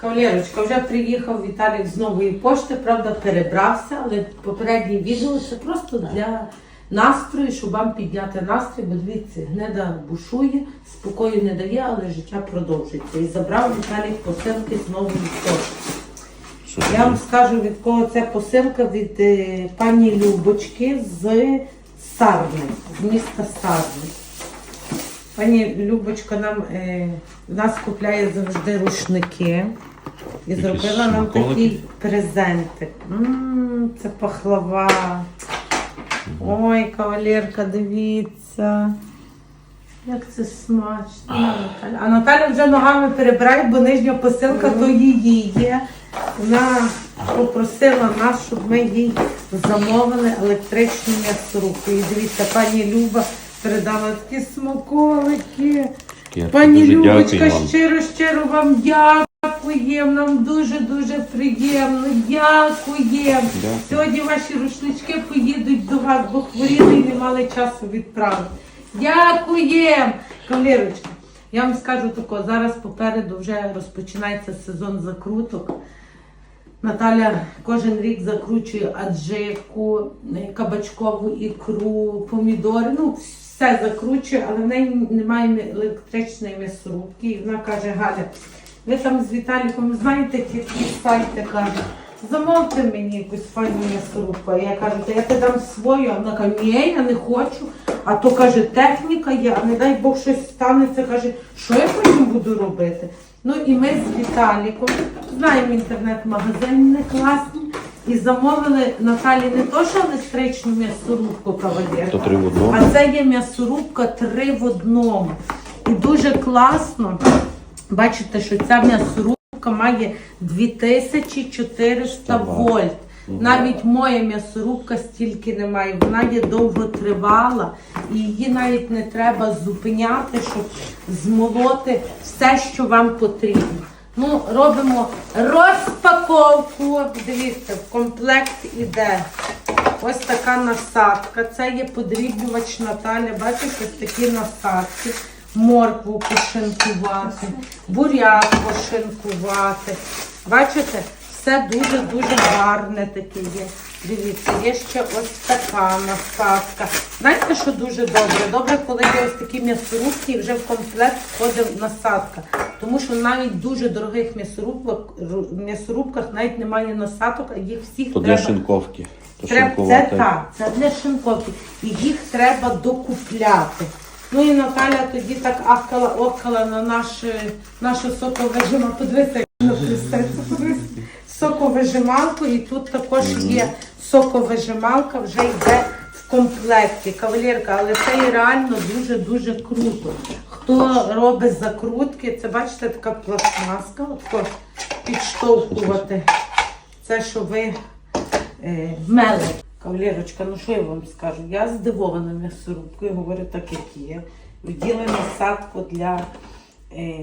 Кавалерочка, вже приїхав Віталік з нової пошти, правда, перебрався, але попереднє відео це просто для настрою, щоб вам підняти настрій, бо дивіться, гнеда бушує, спокою не дає, але життя продовжується. І забрав Віталік посилки з нової пошти. Я вам скажу, від кого це посилка від е, пані Любочки з Сарни, з міста Сарни. Пані Любочка нам е, нас купляє завжди рушники і зробила нам такий презентик. М, це пахлава. Ой, кавалерка, дивіться. Як це смачно, Наталя. А Наталя вже ногами перебирає, бо нижня посилка то її є. Вона попросила нас, щоб ми їй замовили електричну м'ясорубку. І дивіться, пані Люба передала такі смаколики. Пані Любочка, щиро, щиро вам дякуємо. Нам дуже-дуже приємно. Дякуємо. Дякую. Сьогодні ваші рушнички поїдуть до вас, бо хворіли і не мали часу відправити. Дякуємо! Кавалерочка, я вам скажу тако, зараз попереду вже розпочинається сезон закруток. Наталя кожен рік закручує аджику, кабачкову ікру, помідори. Ну, все закручує, але в неї немає електричної м'ясорубки. І вона каже, Галя, ви там з Віталіком знаєте, які сайти каже, замовте мені якусь файну м'ясорубку. Я кажу, та я тебе дам свою, а вона каже, ні, я не хочу. А то каже, техніка є, а не дай Бог щось станеться, каже, що я потім буду робити. Ну і ми з Віталіком знаємо інтернет-магазин, не класні. І замовили Наталі не то, що електричну м'ясорубку кавалерка, То три в одному. а це є м'ясорубка три в одному. І дуже класно. Бачите, що ця м'ясорубка має 2400 вольт. Навіть моя м'ясорубка стільки не має. Вона є довготривала і її навіть не треба зупиняти, щоб змолоти все, що вам потрібно. Ну, робимо розпаковку. Дивіться, в комплект іде ось така насадка. Це є подрібнювач Наталя. Бачите, ось такі насадки. Моркву пошинкувати, буряк пошинкувати. Бачите, все дуже-дуже гарне таке є. Дивіться, є ще ось така насадка. Знаєте, що дуже добре? Добре, коли є ось такі м'ясорубки і вже в комплект входить насадка. Тому що навіть в дуже дорогих м'ясорубках, м'ясорубках навіть немає насадок, а їх всіх То для треба. шинковки. То Треба, це так, це для шинковки. І їх треба докупляти. Ну і Наталя тоді так ахкала, охкала на наш, нашу соковижималку. Подивися, як подивися. Соковижималку, і тут також є соковижималка, вже йде в комплекті. Кавалерка, але це і реально дуже-дуже круто. Хто робить закрутки, це бачите, така пластмаска, от підштовхувати. Це що ви е, мели. Кавалерочка, ну що я вам скажу? Я здивована м'ясорубкою, говорю так, як є. Вділи насадку для е,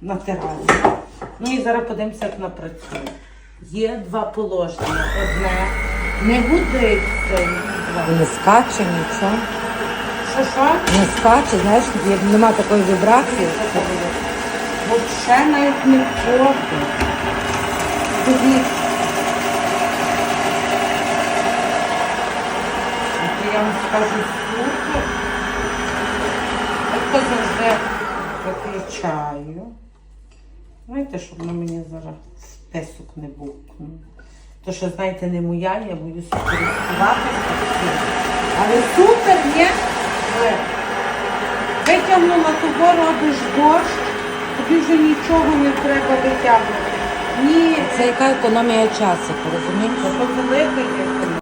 натирання. Ну і зараз подивимося, як вона працює. Є два положення. Одне не годиться. Не скаче нічого. Що що? Не скаче, знаєш, нема такої вібрації. Взагалі навіть не ходить. Дивіться. От я вам скажу супер. Я завжди виключаю. Знаєте, щоб воно мені зараз песок не букнув. То, що, знаєте, не моя, я боюся користуватися. Але супер, є. Ви. Витягнула того робиш борщ, тобі вже нічого не треба витягнути. Ні, Це яка економія часу, розумієте? це велика є.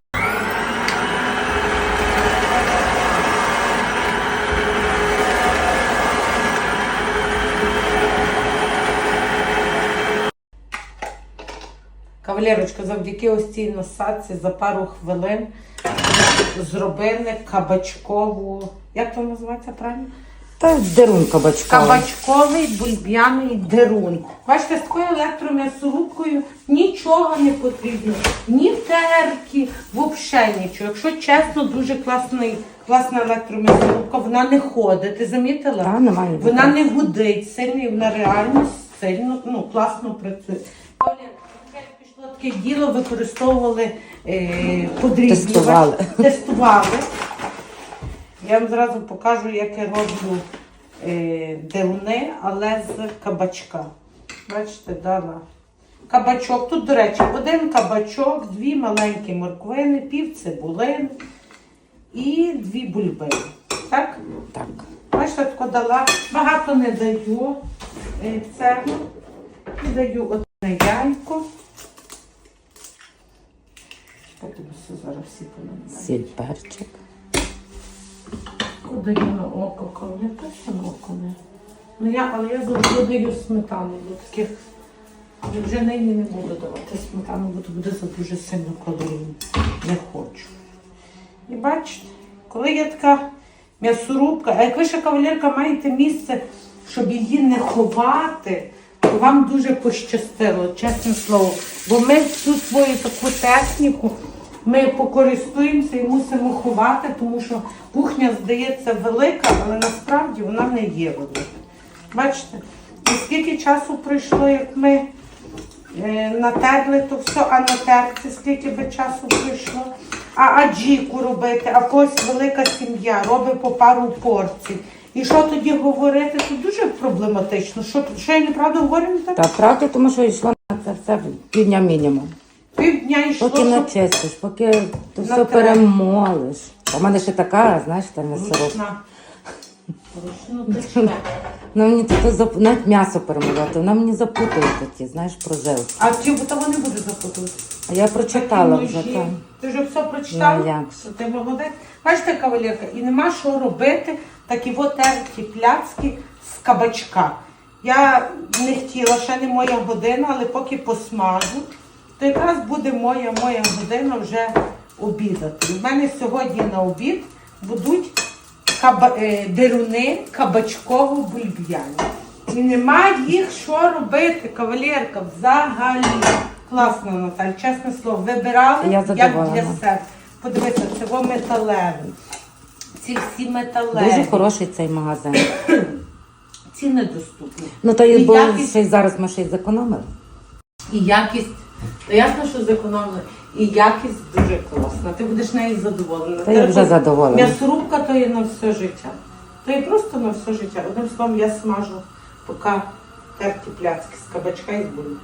Кавалерочка, завдяки ось цій насадці за пару хвилин зробили кабачкову. Як то називається правильно? Та дерун кабачка. Кабачковий бульб'яний дерун. Бачите, з такою електром'ясорубкою нічого не потрібно. Ні терки, взагалі нічого. Якщо чесно, дуже класний, класна електром'ясорубка, вона не ходить. Ти замітила? Та, немає Вона не гудить сильно, і вона реально сильно, ну, класно працює. Таке діло, використовували е, подрібнювач. Тестували. Тестували. Я вам зразу покажу, як я роблю е, деруни, але з кабачка. Бачите, дала. Кабачок. Тут, до речі, один кабачок, дві маленькі морквини, пів цибулин і дві бульбини. Так? Так. Бачите, тако дала. Багато не даю е. І даю одне яйко. Я тобі все зараз всі поміняю. Сіль, перчик. Даю на око, коли точно на око не. Ну я, але я завжди даю сметану до таких. Але вже нині не буду давати сметану, бо то буде за дуже сильно калорійно. Не хочу. І бачите, коли є така м'ясорубка, а як ви ще кавалерка маєте місце, щоб її не ховати, то вам дуже пощастило, чесне слово. Бо ми цю свою таку техніку ми покористуємося і мусимо ховати, тому що кухня здається велика, але насправді вона не є велика. Бачите? І скільки часу пройшло, як ми е, натерли то все, а на терці скільки би часу пройшло. А аджіку робити, а когось велика сім'я, робить по пару порцій. І що тоді говорити? Це дуже проблематично. Що, що я неправду говорю? на тебе? Та правда, тому що йшло на це все півдня мінімум. Півдня йшло, Поки щоб начистиш, поки ти все Натре. перемолиш. У мене ще така, знаєш, та м'ясорубка. ручна. Ручну. Ну мені тут зап... навіть м'ясо перемолоти, вона мені запутує такі, знаєш, прожилки. А ті, бо вони будуть запутувати. А я прочитала Такі вже ножі. там. Ти вже все прочитала? Ну, як ж. Що Ти молодець. Бачите, кавалерка, і нема що робити такі от терті пляцки з кабачка. Я не хотіла, ще не моя година, але поки посмажу, то якраз буде моя моя година вже обідати. У мене сьогодні на обід будуть каба... е, деруни кабачково бульб'яні. І нема їх що робити, кавалерка, взагалі. Класно, Наталь, чесне слово, вибирали Я як задоволена. для себе. Подивися, це во металевий. Ці всі металеві. Дуже хороший цей магазин. Ціни доступні. Ну то І і бо якість- ще й зараз ми ще й зекономили. І якість, то ясно, що зекономили, і якість дуже класна. Ти будеш нею задоволена. Та я вже задоволена. М'ясорубка то є на все життя. То є просто на все життя. Одним словом, я смажу, поки терті пляцки з кабачка і з бульби.